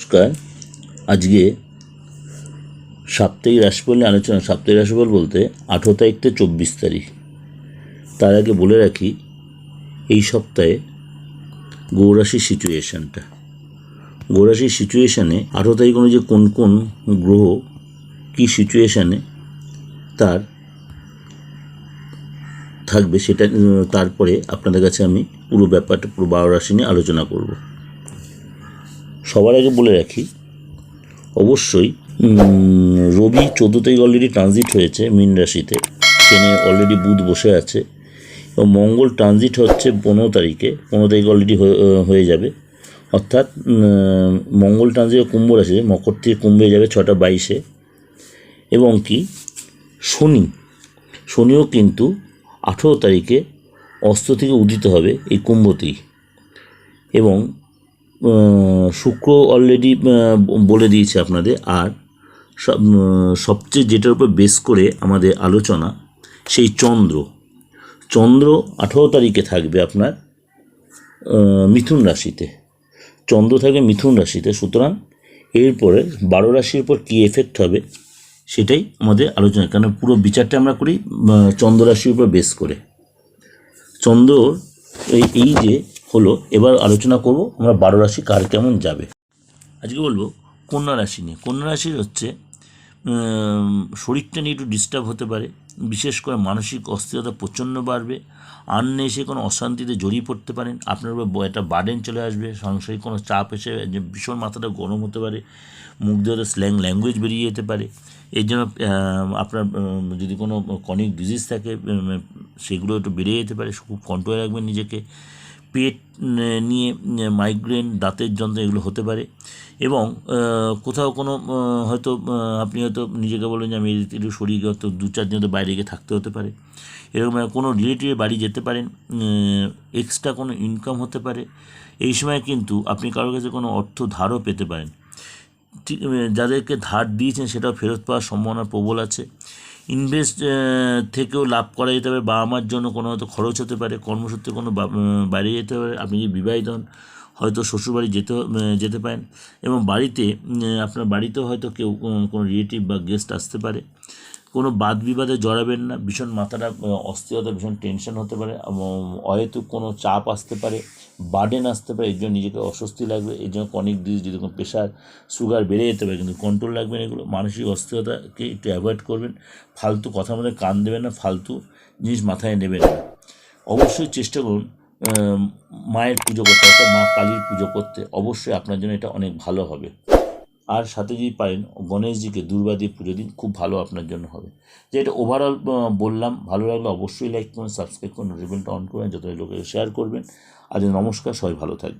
নমস্কার। আজকে সাপ্তাহিক রাশিফল নিয়ে আলোচনা। সাপ্তাহিক রাশিফল বলতে আঠেরো তারিখ থেকে চব্বিশ তারিখ। তার আগে বলে রাখি, এই সপ্তাহে গৌরাশির সিচুয়েশানটা গৌরাশির সিচুয়েশানে আঠেরো তারিখ অনুযায়ী কোন কোন গ্রহ কী সিচুয়েশানে তার থাকবে সেটা, তারপরে আপনাদের কাছে আমি পুরো ব্যাপারটা, পুরো বারো রাশি নিয়ে আলোচনা করব। সবার আগে বলে রাখি, অবশ্যই রবি চোদ্দ তারিখ অলরেডি ট্রানজিট হয়েছে মীন রাশিতে। ট্রেনে অলরেডি বুধ বসে আছে এবং মঙ্গল ট্রানজিট হচ্ছে পনেরো তারিখে পনেরো তারিখ অলরেডি হয়ে যাবে। অর্থাৎ মঙ্গল ট্রানজিট কুম্ভ রাশিতে, মকর থেকে কুম্ভে যাবে ছটা বাইশে। এবং কি, শনি, শনিও কিন্তু আঠেরো তারিখে অস্ত থেকে উদিত হবে এই কুম্ভতেই এবং শুক্র অলরেডি বলে দিয়েছে আপনাদের। আর সব সবচেয়ে যেটার উপর বেস করে আমাদের আলোচনা সেই চন্দ্র। চন্দ্র আঠেরো তারিখে থাকবে আপনার মিথুন রাশিতে। চন্দ্র থাকবে মিথুন রাশিতে। সুতরাং এরপরে বারো রাশির উপর কী এফেক্ট হবে সেটাই আমাদের আলোচনা। কারণ পুরো বিচারটা আমরা করি চন্দ্র রাশির উপর বেস করে। চন্দ্র এই যে হলো, এবার আলোচনা করব আমরা বারো রাশি কার কেমন যাবে। আজকে বলব কন্যা রাশি নিয়ে। কন্যা রাশির হচ্ছে শরীরটা নিয়ে একটু ডিস্টার্ব হতে পারে, বিশেষ করে মানসিক অস্থিরতা প্রচণ্ড বাড়বে, আননে এসে কোনো অশান্তিতে জড়িয়ে পড়তে পারেন, আপনার উপর একটা বার্ডেন চলে আসবে, সাংসারিক কোনো চাপ এসে ভীষণ মাথাটা গরম হতে পারে, মুখ দিয়ে স্ল্যাং ল্যাঙ্গুয়েজ বেরিয়ে যেতে পারে, এর জন্য আপনার যদি কোনো কনিক ডিজিজ থাকে সেগুলো একটু বেড়ে যেতে পারে, খুব কন্ট্রোলে রাখবেন নিজেকে পেট নিয়ে মাইগ্রেন দাঁতের যন্ত্র এগুলো হতে পারে। এবং কোথাও কোনো হয়তো আপনি হয়তো নিজেকে বলেন যে আমি একটু শরীর হয়তো দু চার দিন হয়তো বাইরে গিয়ে থাকতে হতে পারে। এরকম কোনো রিলেটিভের বাড়ি যেতে পারেন এক্সট্রা কোনো ইনকাম হতে পারে। এই সময় কিন্তু আপনি কারোর কাছে কোনো অর্থ ধারও পেতে পারেন। যাদেরকে ধার দিয়েছেন সেটাও ফেরত পাওয়ার সম্ভাবনা প্রবল আছে। ইনভেস্ট থেকেও লাভ করা যেতে পারে। বাবা মার জন্য কোনো হয়তো খরচ হতে পারে, কর্মসূত্রে কোনো বাইরে যেতে পারে। আপনি যদি বিবাহিত হন, হয়তো শ্বশুরবাড়ি যেতে যেতে পারেন। এবং বাড়িতে আপনার বাড়িতেও হয়তো কেউ কোনো রিলেটিভ বা গেস্ট আসতে পারে। কোনো বাদ বিবাদে জড়াবেন না। ভীষণ মাথাটা অস্থিরতা, ভীষণ টেনশন হতে পারে এবং অহেতুক কোনো চাপ আসতে পারে বার্ডেন আসতে পারে, এর জন্য নিজেকে অস্বস্তি লাগবে, এর জন্য কনিক ডিজ যদি কোনো প্রেশার সুগার বেড়ে যেতে পারে, কিন্তু কন্ট্রোল রাখবেন এগুলো। মানসিক অস্থিরতাকে একটু অ্যাভয়েড করবেন। ফালতু কথা মধ্যে কান দেবেন না, ফালতু জিনিস মাথায় নেবেন না। অবশ্যই চেষ্টা করুন মায়ের পুজো করতে, অর্থাৎ মা কালীর পুজো করতে। অবশ্যই আপনার জন্য এটা অনেক ভালো হবে। আর সাথে যদি পারেন, গণেশজিকে দুর্বা দিয়ে পুজো দিন, খুব ভালো আপনার জন্য হবে। যে এটা ওভারঅল বললাম, ভালো লাগলে অবশ্যই লাইক করুন সাবস্ক্রাইব করুন রিবেলটা অন করবেন যত লোকের শেয়ার করবেন। আজ নমস্কার, সবাই ভালো থাকবে